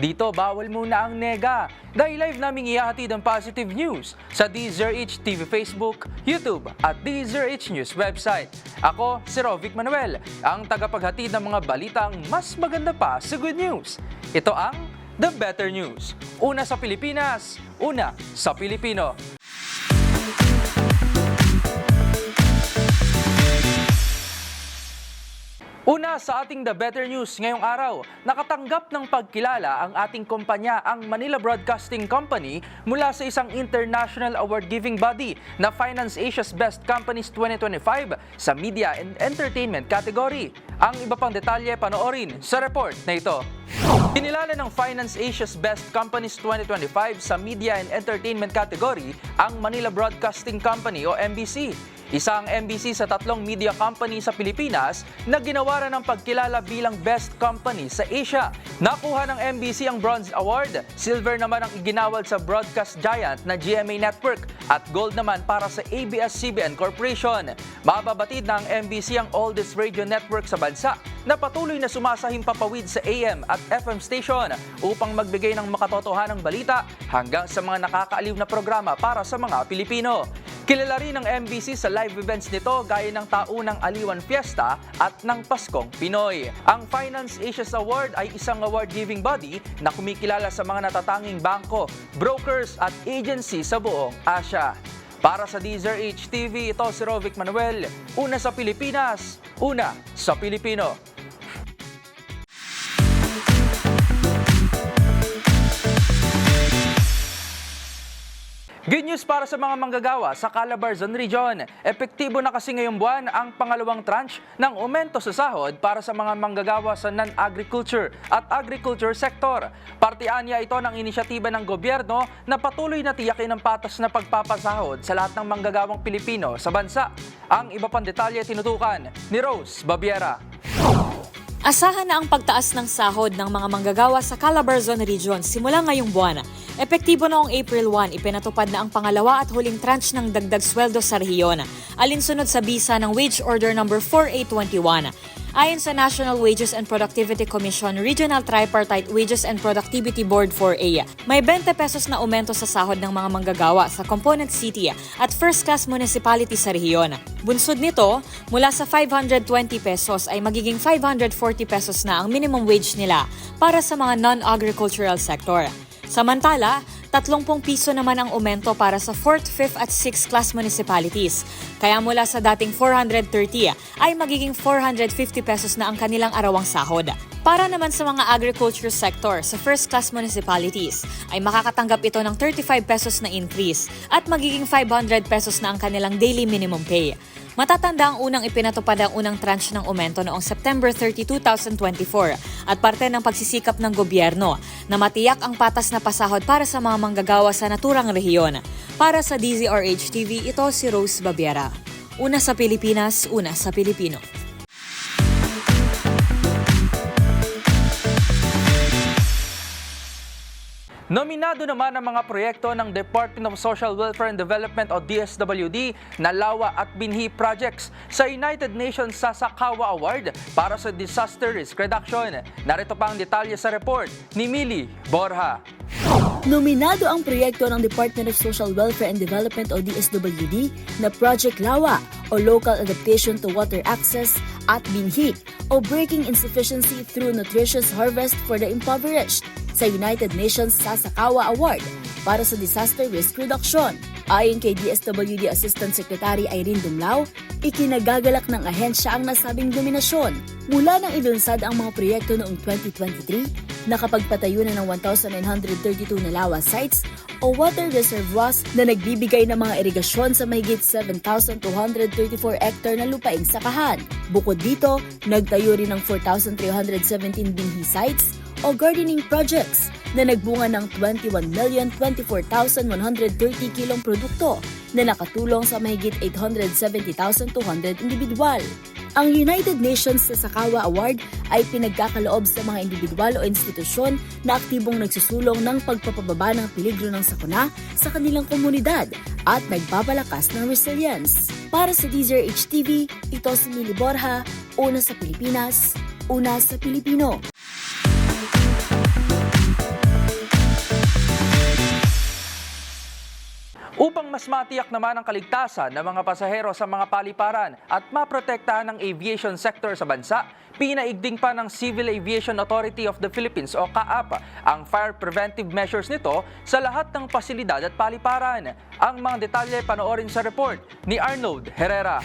Dito, bawal muna ang nega. Dahil live naming ihahatid ang positive news sa DZRH TV Facebook, YouTube at DZRH News website. Ako, si Rovic Manuel, ang tagapaghatid ng mga balitang mas maganda pa sa good news. Ito ang The Better News. Una sa Pilipinas, una sa Pilipino. Una sa ating The Better News ngayong araw, nakatanggap ng pagkilala ang ating kumpanya, ang Manila Broadcasting Company, mula sa isang international award-giving body na Finance Asia's Best Companies 2025 sa Media and Entertainment category. Ang iba pang detalye panoorin sa report na ito. Kinilala ng Finance Asia's Best Companies 2025 sa Media and Entertainment category ang Manila Broadcasting Company o MBC. Isang MBC sa tatlong media company sa Pilipinas na ginawaran ng pagkilala bilang Best Company sa Asia. Nakuha ng MBC ang Bronze Award, Silver naman ang iginawad sa broadcast giant na GMA Network at Gold naman para sa ABS-CBN Corporation. Mababatid ng MBC ang oldest radio network sa bansa na patuloy na sumasahim papawid sa AM at FM station upang magbigay ng makatotohanang balita hanggang sa mga nakakaaliw na programa para sa mga Pilipino. Kilala rin ng MBC sa live events nito gaya ng taunang Aliwan Fiesta at ng Paskong Pinoy. Ang Finance Asia's Award ay isang award-giving body na kumikilala sa mga natatanging bangko, brokers at agency sa buong Asia. Para sa Deezer HTV, ito si Rovic Manuel. Una sa Pilipinas, una sa Pilipino. Good news para sa mga manggagawa sa Calabarzon Region. Epektibo na kasi ngayong buwan ang pangalawang tranche ng aumento sa sahod para sa mga manggagawa sa non-agriculture at agriculture sector. Partian ito ng inisyatiba ng gobyerno na patuloy na tiyakin ang patas na pagpapasahod sa lahat ng manggagawang Pilipino sa bansa. Ang iba pang detalye tinutukan ni Rose Babiera. Asahan na ang pagtaas ng sahod ng mga manggagawa sa Calabarzon Region simula ngayong buwan. Epektibo noong April 1, ipinatupad na ang pangalawa at huling tranche ng dagdag sweldo sa rehiyon, alinsunod sa bisa ng Wage Order No. 4821. Ayon sa National Wages and Productivity Commission Regional Tripartite Wages and Productivity Board 4A, may 20 pesos na aumento sa sahod ng mga manggagawa sa Component City at First Class Municipality sa rehiyon. Bunsod nito, mula sa 520 pesos ay magiging 540 pesos na ang minimum wage nila para sa mga non-agricultural sector. Samantala, 30 piso naman ang aumento para sa 4th, 5th at 6th class municipalities. Kaya mula sa dating 430 ay magiging 450 pesos na ang kanilang arawang sahod. Para naman sa mga agriculture sector sa first class municipalities ay makakatanggap ito ng 35 pesos na increase at magiging 500 pesos na ang kanilang daily minimum pay. Matatanda ang unang ipinatupad ang unang tranche ng aumento noong September 30, 2024 at parte ng pagsisikap ng gobyerno na matiyak ang patas na pasahod para sa mga manggagawa sa naturang rehiyon. Para sa DZRH TV, ito si Rose Babiera. Una sa Pilipinas, una sa Pilipino. Nominado naman ang mga proyekto ng Department of Social Welfare and Development o DSWD na Lawa at Binhi Projects sa United Nations Sasakawa Award para sa Disaster Risk Reduction. Narito pa ang detalye sa report ni Mili Borja. Nominado ang proyekto ng Department of Social Welfare and Development o DSWD na Project LAWA o Local Adaptation to Water Access at BINHI o Breaking Insufficiency Through Nutritious Harvest for the Impoverished. Sa United Nations Sasakawa Award para sa Disaster Risk Reduction. Ayon kay DSWD Assistant Secretary Irene Dumlao, ikinagagalak ng ahensya ang nasabing dominasyon. Mula nang ilunsad ang mga proyekto noong 2023, nakapagpatayo na ng 1,932 na lawa sites o water reservoirs na nagbibigay ng mga irigasyon sa mahigit 7,234 hectare na lupaing sakahan. Bukod dito, nagtayo rin ng 4,317 binhi sites o gardening projects na nagbunga ng 21,024,130 kilong produkto na nakatulong sa mahigit 870,200 individual. Ang United Nations sa Sakawa Award ay pinagkakaloob sa mga individual o institusyon na aktibong nagsusulong ng pagpapababa ng peligro ng sakuna sa kanilang komunidad at nagpapalakas ng resilience. Para sa DZRH TV, ito si Mili Borja, una sa Pilipinas, una sa Pilipino. Upang mas matiyak naman ang kaligtasan ng mga pasahero sa mga paliparan at maprotektahan ang aviation sector sa bansa, pinaigding pa ng Civil Aviation Authority of the Philippines o CAAP ang fire preventive measures nito sa lahat ng pasilidad at paliparan. Ang mga detalye panoorin sa report ni Arnold Herrera.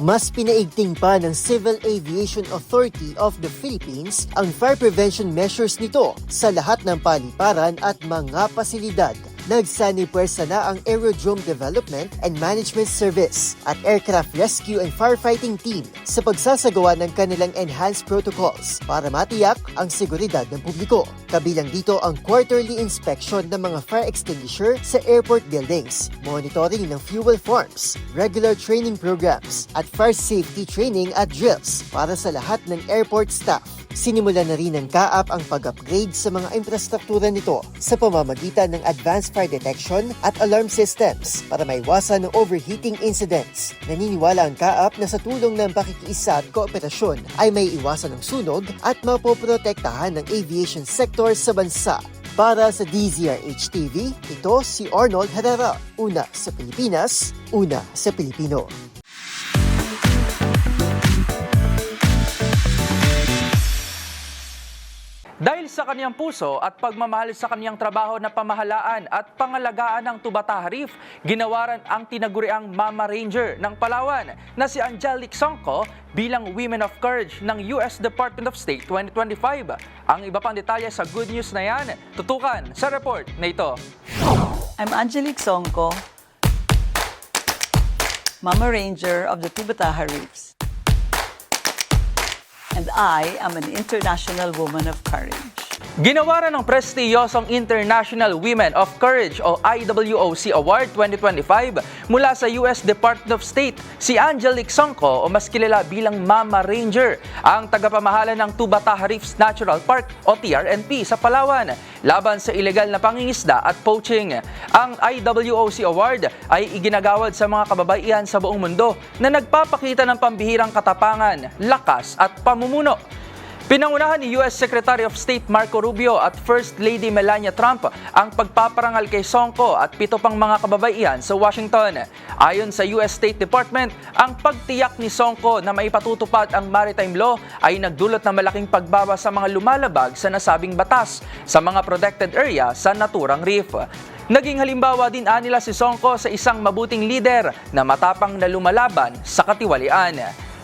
Mas pinaigting pa ng Civil Aviation Authority of the Philippines ang fire prevention measures nito sa lahat ng paliparan at mga pasilidad. Nagsanipuwersa na ang Aerodrome Development and Management Service at Aircraft Rescue and Firefighting Team sa pagsasagawa ng kanilang enhanced protocols para matiyak ang seguridad ng publiko. Kabilang dito ang quarterly inspection ng mga fire extinguisher sa airport buildings, monitoring ng fuel forms, regular training programs, at fire safety training at drills para sa lahat ng airport staff. Sinimula na rin ng CAAP ang pag-upgrade sa mga infrastruktura nito sa pamamagitan ng advanced fire detection at alarm systems para maiwasan ng overheating incidents. Naniniwala ang CAAP na sa tulong ng pakikiisa at kooperasyon ay may iwasan ng sunog at mapoprotektahan ng aviation sector sa bansa. Para sa DZRH TV, ito si Arnold Herrera. Una sa Pilipinas, una sa Pilipino. Sa kaniyang puso at pagmamahal sa kaniyang trabaho na pamahalaan at pangalagaan ng Tubata Harif, ginawaran ang tinaguriang Mama Ranger ng Palawan na si Angelique Songko bilang Women of Courage ng US Department of State 2025. Ang iba pang detalye sa good news na yan, tutukan sa report na ito. I'm Angelique Songko, Mama Ranger of the Tubataha Reefs. And I am an international woman of courage. Ginawaran ng prestiyosong International Women of Courage o IWOC Award 2025 mula sa US Department of State si Angelique Songko o mas kilala bilang Mama Ranger, ang tagapamahala ng Tubataha Reefs Natural Park o TRNP sa Palawan laban sa ilegal na pangingisda at poaching. Ang IWOC Award ay iginagawad sa mga kababaihan sa buong mundo na nagpapakita ng pambihirang katapangan, lakas at pamumuno Pinangunahan ni US Secretary of State Marco Rubio at First Lady Melania Trump ang pagpaparangal kay Songko at pito pang mga kababaihan sa Washington. Ayon sa US State Department, ang pagtiyak ni Songko na maipatutupad ang maritime law ay nagdulot ng malaking pagbaba sa mga lumalabag sa nasabing batas sa mga protected area sa naturang reef. Naging halimbawa din anila si Songko sa isang mabuting lider na matapang na lumalaban sa katiwalian.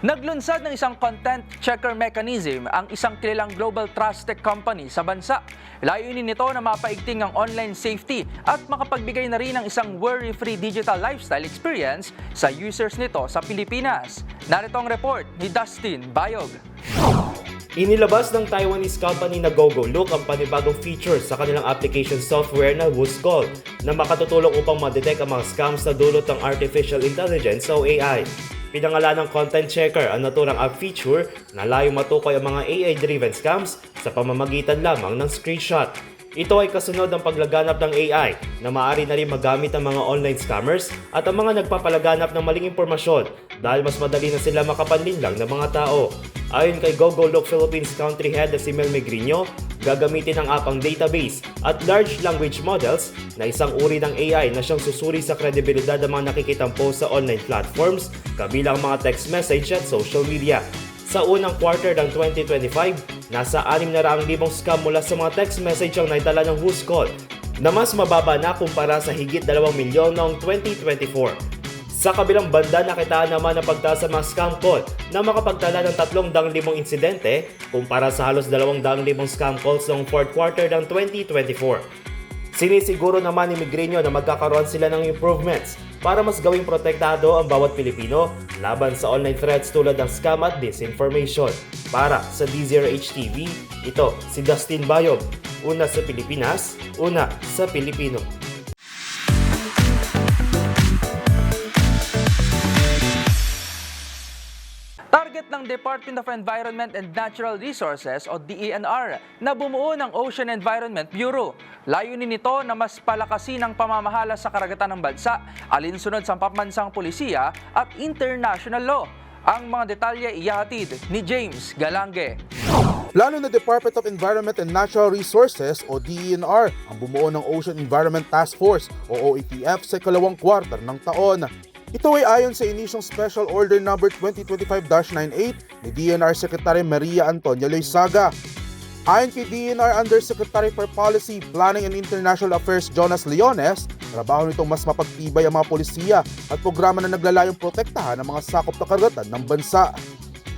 Naglunsad ng isang content checker mechanism ang isang kilalang global trust tech company sa bansa. Layunin nito na mapaigting ang online safety at makapagbigay na rin ng isang worry-free digital lifestyle experience sa users nito sa Pilipinas. Narito ang report ni Dustin Bayog. Inilabas ng Taiwanese company na GoGoLook ang panibagong feature sa kanilang application software na Whooscall na makatutulong upang ma-detect ang mga scams na dulot ng Artificial Intelligence o AI. Pinangalan ng Content Checker ang naturang app feature na layong matukoy ang mga AI-driven scams sa pamamagitan lamang ng screenshot. Ito ay kasunod ng paglaganap ng AI na maaari na rin magamit ng mga online scammers at ang mga nagpapalaganap ng maling impormasyon dahil mas madali na sila makapanlinlang ng mga tao. Ayon kay GoGoLook Philippines Country Head na si Mel Megrino, gagamitin ang apang database at large language models na isang uri ng AI na siyang susuri sa kredibilidad ng mga nakikitang post sa online platforms kabilang mga text message at social media. Sa unang quarter ng 2025, nasa 600,000 scam mula sa mga text message ang naitala ng Who's Call na mas mababa na kumpara sa higit 2 milyon noong 2024. Sa kabilang banda, nakitaan naman ang pagtaas sa mga scam call na makapagtala ng 300,000 insidente kumpara sa halos 200,000 scam calls noong fourth quarter ng 2024. Sinisiguro naman ni Migreño na magkakaroon sila ng improvements para mas gawing protektado ang bawat Pilipino laban sa online threats tulad ng scam at disinformation. Para sa D0H TV, ito si Dustin Bayob, una sa Pilipinas, una sa Pilipino. Ng Department of Environment and Natural Resources o DENR na bumuo ng Ocean Environment Bureau. Layunin nito na mas palakasin ang pamamahala sa karagatan ng bansa, alinsunod sa pambansang polisiya at international law. Ang mga detalye iyahatid ni James Galange. Plano ng Department of Environment and Natural Resources o DENR ang bumuo ng Ocean Environment Task Force o OETF sa ikalawang kwarter ng taon. Ito ay ayon sa inisyong Special Order No. 2025-98 ni DNR Secretary Maria Antonia Loizaga. Ayon kay DNR Undersecretary for Policy, Planning and International Affairs Jonas Leones, trabaho nitong mas mapagtibay ang mga polisiya at programa na naglalayong protektahan ang mga sakop na karagatan ng bansa.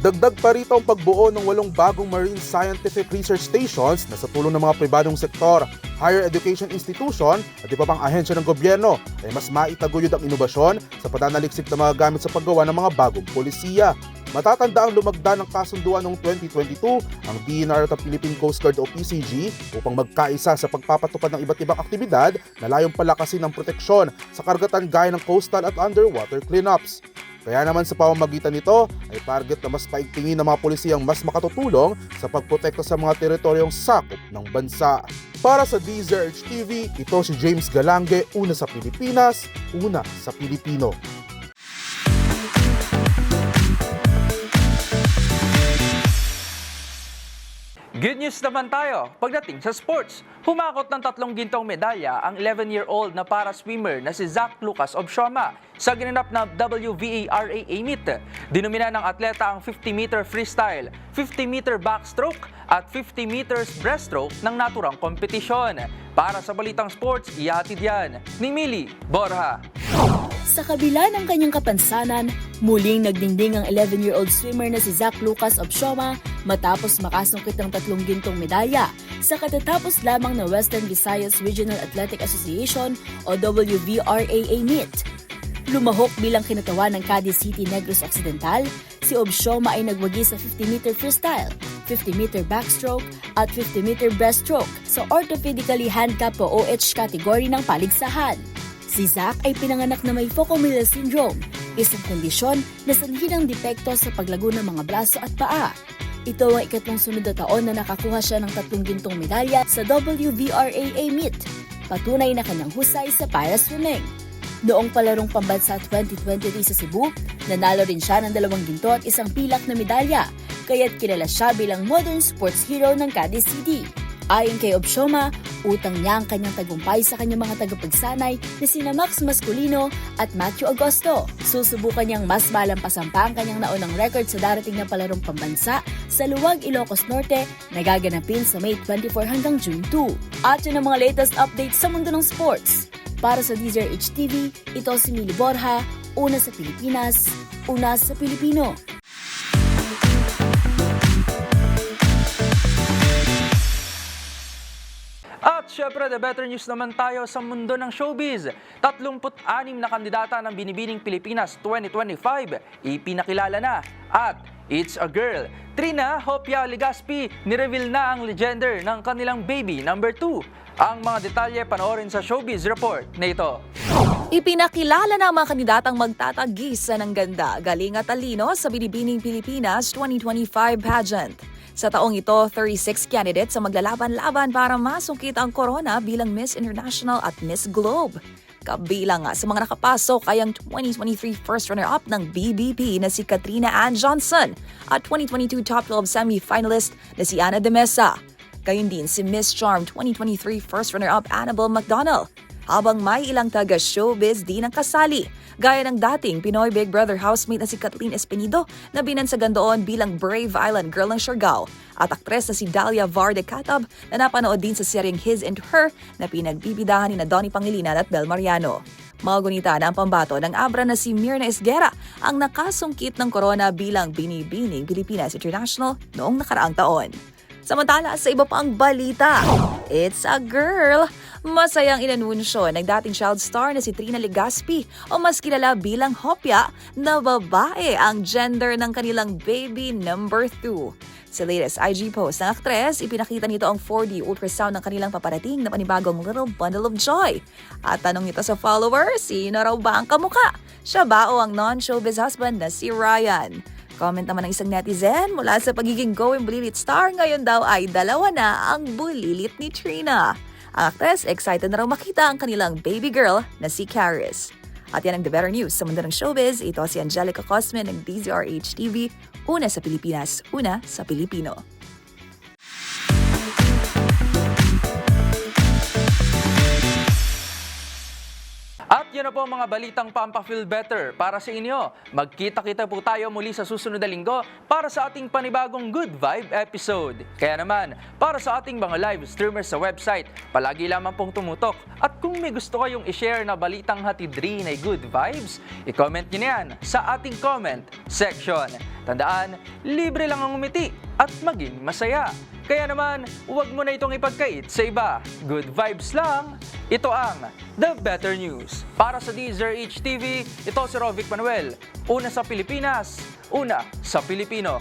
Dagdag pa rito ang pagbuo ng walong bagong marine scientific research stations na sa tulong ng mga pribadong sektor, higher education institution at iba pang ahensya ng gobyerno ay mas maitaguyod ang inobasyon sa pananaliksik ng mga gamit sa paggawa ng mga bagong polisiya. Matatanda ang lumagda ng kasunduan noong 2022 ang DNR at Philippine Coast Guard o PCG upang magkaisa sa pagpapatupad ng iba't ibang aktibidad na layong palakasin ang proteksyon sa karagatan gaya ng coastal at underwater cleanups. Kaya naman sa pamamagitan nito ay target na mas paigtingin ng mga pulisiyang mas makatutulong sa pagprotekta sa mga teritoryong sakop ng bansa. Para sa DZRH TV, ito si James Galange, una sa Pilipinas, una sa Pilipino. Good news naman tayo pagdating sa sports. Humakot ng tatlong gintong medalya ang 11-year-old na para swimmer na si Zach Lucas Obshoma sa ginanap na WVARA Meet. Dinumina ng atleta ang 50-meter freestyle, 50-meter backstroke at 50 meters breaststroke ng naturang kompetisyon. Para sa Balitang Sports, ihatid yan ni Mili Borja. Sa kabila ng kanyang kapansanan, muling nagdingding ang 11-year-old swimmer na si Zach Lucas Obshoma matapos makasungkit ng tatlong gintong medalya sa katatapos lamang na Western Visayas Regional Athletic Association o WVRAA meet. Lumahok bilang kinatawan ng Cadiz City Negros Occidental, si Obshoma ay nagwagi sa 50-meter freestyle, 50-meter backstroke at 50-meter breaststroke sa orthopedically handicapped o OH category ng paligsahan. Si Zach ay pinanganak na may Foco-Miller syndrome, isang kondisyon na sanhi ng depekto sa paglago ng mga braso at paa. Ito ang ikatlong sunod na taon na nakakuha siya ng tatlong gintong medalya sa WVRAA meet. Patunay na kanyang husay sa para swimming. Noong palarong pambansa 2023 sa Cebu, nanalo rin siya ng dalawang ginto at isang pilak na medalya, kaya't kilala siya bilang modern sports hero ng Cadiz City. Ayon kay Obshoma, utang niya ang kanyang tagumpay sa kanyang mga tagapagsanay na sina Max Masculino at Matthew Agosto. Susubukan niyang mas malampasan pa ang kanyang naunang record sa darating na palarong pambansa sa Luwag, Ilocos Norte na gaganapin sa May 24 hanggang June 2. At yun ang mga latest updates sa mundo ng sports. Para sa DZRH TV, ito si Mili Borja, una sa Pilipinas, una sa Pilipino. Syempre, the better news naman tayo sa mundo ng showbiz. 36 na kandidata ng Binibining Pilipinas 2025 ipinakilala na. At it's a girl. Trina Hopia Legaspi, nireveal na ang legender ng kanilang baby number 2. Ang mga detalye panoorin sa showbiz report na ito. Ipinakilala na ang mga kandidatang magtatagisa ng ganda, galing at talino sa Binibining Pilipinas 2025 pageant. Sa taong ito, 36 candidates ang maglalaban-laban para masungkit ang corona bilang Miss International at Miss Globe. Kabilang sa mga nakapasok ay ang 2023 first runner-up ng BBP na si Katrina Ann Johnson at 2022 top 12 semi-finalist na si Ana de Mesa. Gayun din si Miss Charm 2023 first runner-up Annabelle McDonald. Habang may ilang taga-showbiz din ang kasali, gaya ng dating Pinoy Big Brother housemate na si Kathleen Espinido na binansagan doon bilang Brave Island Girl ng Siargao at aktres na si Dalia Varde Catab na napanood din sa seryeng His and Her na pinagbibidahan ni na Donnie Pangilinan at Bel Mariano. Magunita na ang pambato ng abra na si Mirna Esguera ang nakasungkit ng corona bilang binibining Pilipinas International noong nakaraang taon. Samantala sa iba pang balita, it's a girl. Masayang inanunsyo ng dating child star na si Trina Legaspi o mas kilala bilang Hopya na babae ang gender ng kanilang baby number 2. Sa latest IG post ng aktres, ipinakita nito ang 4D ultrasound ng kanilang paparating na panibagong little bundle of joy. At tanong nito sa followers, sino raw ba ang kamuka? Siya ba o ang non-showbiz husband na si Ryan? Comment naman ng isang netizen mula sa pagiging going bulilit star, ngayon daw ay dalawa na ang bulilit ni Trina. Ang actress excited na raw makita ang kanilang baby girl na si Caris. At yan ang The Better News sa mundo ng showbiz. Ito si Angelica Cosman ng DZRH TV. Una sa Pilipinas, una sa Pilipino. At yun na po mga balitang Pampa-Feel Better para sa inyo. Magkita-kita po tayo muli sa susunod na linggo para sa ating panibagong Good Vibe episode. Kaya naman, para sa ating mga live streamers sa website, palagi lamang pong tumutok. At kung may gusto kayong i-share na balitang hatid rin ay Good Vibes, i-comment nyo yan sa ating comment section. Tandaan, libre lang ang umiti at maging masaya. Kaya naman, huwag mo na itong ipagkait sa iba. Good vibes lang. Ito ang The Better News. Para sa DZRH TV, ito si Rovic Manuel. Una sa Pilipinas, una sa Pilipino.